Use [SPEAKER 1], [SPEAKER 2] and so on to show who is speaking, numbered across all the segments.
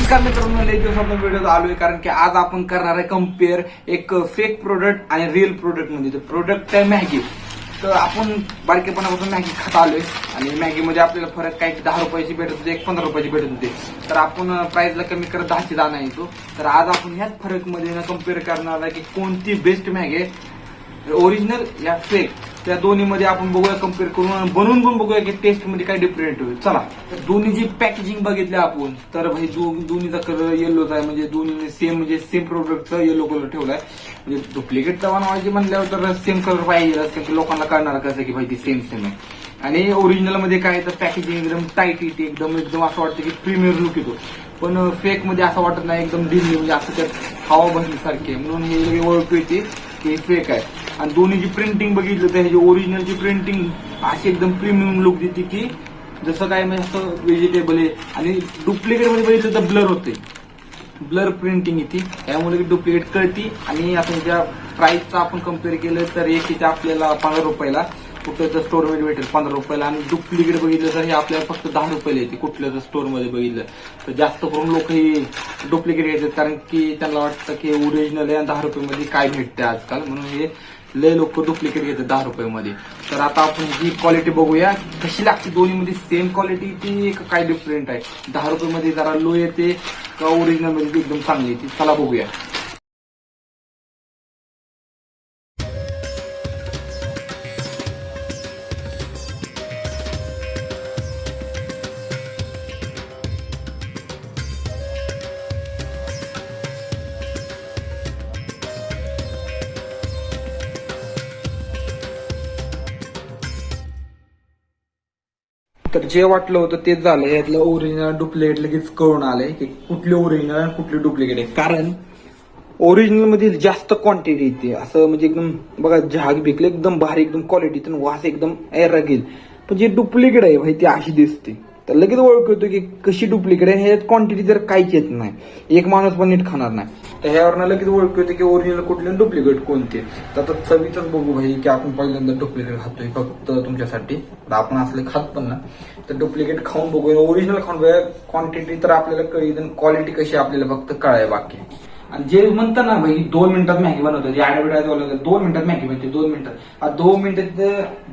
[SPEAKER 1] नमस्कार मित्रांनो लई दिवसातून व्हिडिओ आलोय कारण की आज आपण करणार आहे कंपेअर एक फेक प्रोडक्ट आणि रिअल प्रोडक्ट म्हणजे प्रोडक्ट आहे मॅगी तर आपण बारकेपणापासून मॅगी खात आलोय आणि मॅगीमध्ये आपल्याला फरक काही दहा रुपयाची भेटत होते एक पंधरा रुपयाची भेटत होते. तर आपण प्राइसला कमी करत दहाची दाना येतो तर आज आपण ह्याच फरकमध्ये ना कंपेअर करणार आहे की कोणती बेस्ट मॅगी आहे. म्हणजे ओरिजिनल या फेक त्या दोन्ही मध्ये आपण बघूया कंपेअर करून बनवून पण बघूया की टेस्टमध्ये काय डिफरंट होईल. चला तर दोन्हीची पॅकेजिंग बघितली आपण तर भाई दो- दोन्हीचा कलर येलोच आहे म्हणजे दोन्ही सेम म्हणजे सेम प्रोडक्टचा येलो कलर ठेवलाय. म्हणजे डुप्लिकेट बनवायची म्हणल्यावर तर सेम कलर पाहिजे असं की लोकांना कळणार कसं की भाई ती सेम सेम आहे. आणि ओरिजिनलमध्ये काय तर पॅकेजिंग एकदम टाईट येते एकदम एकदम असं वाटतं की प्रीमियर लुक येतो पण फेकमध्ये असं वाटत नाही एकदम ढिली म्हणजे असं त्यात हवा बनल्यासारखी आहे. म्हणून हे ओळख ओळखू येते. की फेक आहे. आणि दोन्हीची प्रिंटिंग बघितलं तर ह्याची ओरिजिनलची प्रिंटिंग अशी एकदम प्रीमियम लुक देते की जसं काय म्हणजे असं व्हेजिटेबल आहे. आणि डुप्लिकेटमध्ये बघितलं तर ब्लर होते. ब्लर प्रिंटिंग येते. त्यामुळे डुप्लिकेट कळती. आणि आता ह्याच्या प्राईसचा आपण कंपेअर केलं तर एक इथे आपल्याला पंधरा रुपयाला कुठल्याच तर भेटेल पंधरा रुपयाला. आणि डुप्लिकेट बघितलं तर हे आपल्याला फक्त दहा रुपयाला येते कुठल्याच स्टोअरमध्ये बघितलं. तर जास्त करून लोक हे डुप्लिकेट घेतात कारण की त्यांना वाटतं की ओरिजिनल आहे आणि दहा रुपयामध्ये काय भेटते आजकाल. म्हणून हे लय लोक डुप्लिकेट घेतात दहा रुपयामध्ये. तर आता आपण ही क्वालिटी बघूया. कशी लागते दोन्हीमध्ये? सेम क्वालिटी ती काय डिफरंट आहे? दहा रुपयामध्ये जरा लो येते का ओरिजिनलमध्ये एकदम चांगली येते? चला बघूया. तर जे वाटलं होतं तेच झालं. यातलं ओरिजिनल डुप्लिकेट लगेच कळून आलंय की कुठले ओरिजिनल आणि कुठली डुप्लिकेट आहे. कारण ओरिजिनलमध्ये जास्त क्वांटिटी येते. असं म्हणजे एकदम बघा जहाग बिकले एकदम भारी एकदम क्वालिटी वास एकदम एर राहील पण जे डुप्लिकेट आहे भाई ती अशी दिसते. तर लगेच ओळख येतो की कशी डुप्लिकेट आहे ह्याच्यात क्वांटिटी जर काहीच येत नाही. एक माणूस पण नीट खाणार नाही. तर ह्यावरनं लगेच ओळख येतो की ओरिजिनल कुठले डुप्लिकेट कोणते तर आता चवीतच बघू भाई की आपण पहिल्यांदा डुप्लिकेट खातोय फक्त तुमच्यासाठी. तर आपण असले खात पण ना तर डुप्लिकेट खाऊन बघूया. ओरिजिनल खाऊन बघूया. क्वांटिटी तर आपल्याला कळी क्वालिटी कशी आहे आपल्याला फक्त कळाय बाकी आणि जे म्हणतात ना भाई दोन मिनिटात मॅगी बनवतात जे आडबिडायचं बोलतात दोन मिनिटात मॅगी बनते दोन मिनिटात. आता दोन मिनिटात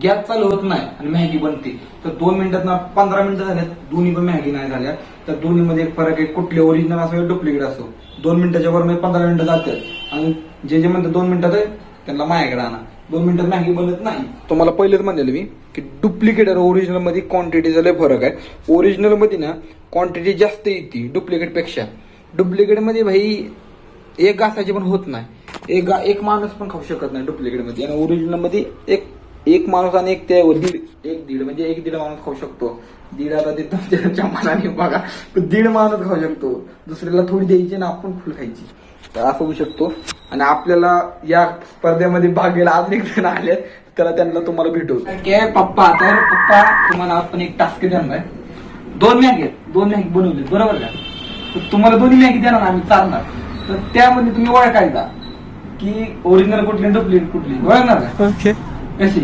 [SPEAKER 1] गॅस चालू होत नाही आणि मॅगी बनते. तर दोन मिनिटात ना पंधरा मिनिटं झाल्यात दोन्ही पण मॅगी नाही झाल्या. तर दोन्हीमध्ये एक फरक आहे कुठले ओरिजिनल असो डुप्लिकेट असो. दोन मिनिटाच्या वर म्हणजे पंधरा मिनिटं जातात. आणि जे जे म्हणतात दोन मिनिटात आहे त्यांना माझ्याकडे आणा दोन मिनिटात मॅगी बनत नाही. तुम्हाला पहिलेच म्हणलेलं मी की डुप्लिकेट आणि ओरिजिनलमध्ये क्वांटिटीचा लय फरक आहे. ओरिजिनलमध्ये ना क्वांटिटी जास्त येते डुप्लिकेटपेक्षा. डुप्लिकेटमध्ये भाई एक घासाची पण होत नाही. एक गा- एक माणूस पण खाऊ शकत नाही डुप्लिकेटमध्ये. आणि ओरिजिनलमध्ये एक एक माणूस आणि एक त्या दीड एक दीड म्हणजे एक दीड माणूस खाऊ शकतो. दीड आता ते तुमच्या मनाने बघा दीड माणूस खाऊ शकतो. दुसऱ्याला थोडी द्यायची आणि आपण फुल खायची. तर असं होऊ शकतो. आणि आपल्याला या स्पर्धेमध्ये भाग घ्यायला अजून एक जण आले त्याला त्यांना तुम्हाला भेटू पप्पा. तर पप्पा तुम्हाला आपण एक टास्क देणार दोन मॅगी दोन मॅगी बनवले बरोबर का? तुम्हाला दोन्ही मॅगी देणार आम्ही चालणार तर त्यामध्ये तुम्ही ओळखायचा की ओरिजिनल कुठली डुप्लिकेट कुठली. ओळखणार का?
[SPEAKER 2] ओके.
[SPEAKER 1] कशी?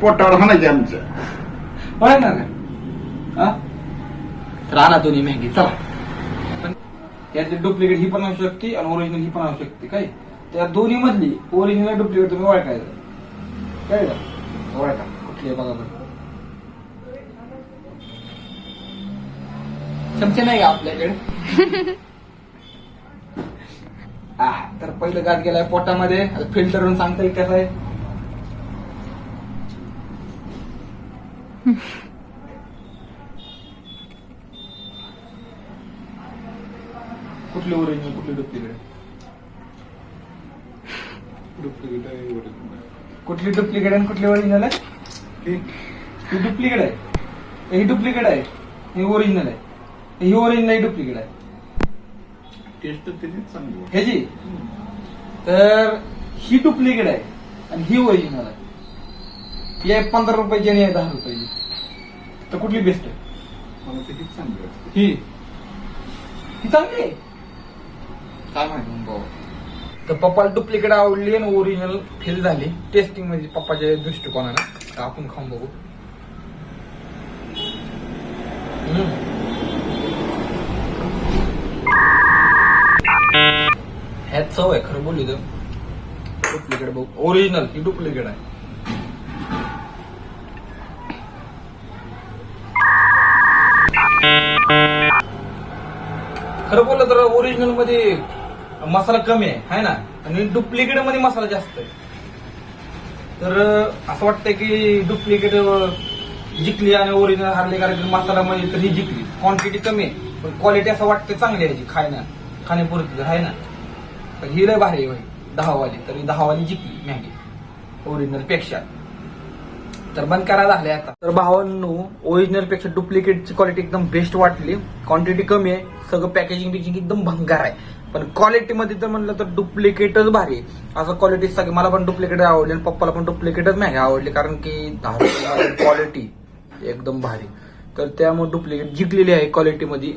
[SPEAKER 3] पोटावर हाणायचे आमचं.
[SPEAKER 1] ओळखणार का? हा? तर आणा दोन्ही मॅगी चला. पण यातली डुप्लिकेट ही पण असू शकते आणि ओरिजिनल ही पण असू शकते काय? त्या दोन्ही मधली ओरिजिनल डुप्लिकेट तुम्ही ओळखायचं काय ओळखा. कुठली आहे बघा बरं. चमचे नाही का आपल्याकडे? तर पहिलं गात गेलाय पोटामध्ये. फिल्टर करून सांगता येईल कसं आहे. कुठली ओरिजिनल कुठली डुप्लिकेट. कुठली डुप्लिकेट आणि कुठली ओरिजिनल आहे? ही डुप्लिकेट आहे. ही डुप्लिकेट आहे. ही ओरिजिनल आहे. ही ओरिजिनल डुप्लिकेट आहे.
[SPEAKER 3] टेस्ट त्याची चांगली.
[SPEAKER 1] ह्याची तर ही डुप्लिकेट आहे आणि ही ओरिजिनल आहे. आहे पंधरा रुपयाची आणि आहे दहा रुपयाची. तर कुठली बेस्ट आहे?
[SPEAKER 3] मला त्याची चांगली वाटते.
[SPEAKER 1] ही. ही चांगली आहे. काय माहिती मग भाऊ? तर पप्पाला डुप्लिकेट आवडली आणि ओरिजिनल फेल झाली. टेस्टिंगमध्ये पप्पाच्या दृष्टिकोनानं. तर आपण खाऊन बघू. हम्म. ह्याच चव आहे खरं बोलली तर डुप्लिकेट बघ. ओरिजिनल ही डुप्लिकेट आहे. खरं बोललं तर ओरिजिनलमध्ये मसाला कमी आहे है ना? आणि डुप्लिकेटमध्ये मसाला जास्त आहे. तर असं वाटतंय की डुप्लिकेट जिंकली आणि ओरिजिनल हारले कारण मसाला मध्ये तर ही जिंकली. क्वांटिटी कमी आहे पण क्वालिटी असं वाटते चांगली आहे खायना खाण्यापुरती तर आहे ना? तर ही लय भारी भाई दहावाली. तर ही दहावाली जिंकली मॅगी. ओरिजिनलपेक्षा. तर बंद करायला झाले आता. तर भावांनो ओरिजिनलपेक्षा डुप्लिकेटची क्वालिटी एकदम बेस्ट वाटली. क्वांटिटी कमी आहे. सगळं पॅकेजिंग बिकेजिंग एकदम भंगार आहे. पण क्वालिटी मध्ये तर म्हणलं तर डुप्लिकेटच भारी असं क्वालिटी सगळी मला पण डुप्लिकेट आवडली आणि पप्पाला पण डुप्लिकेटच मॅगी आवडली. कारण की क्वालिटी एकदम भारी. तर त्यामुळे डुप्लिकेट जिंकलेली आहे क्वालिटी मध्ये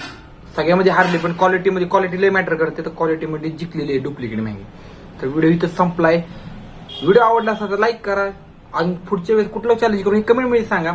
[SPEAKER 1] सगळ्यामध्ये हारले पण क्वालिटीमध्ये क्वालिटी लय मॅटर करते तर क्वालिटीमध्ये जिंकलेली आहे डुप्लिकेट मॅगी तर व्हिडिओ इथं संपलाय. व्हिडिओ आवडला असेल तर लाईक करा. आणि पुढच्या वेळेस कुठलं चॅलेंज करू हे कमेंटमध्ये सांगा.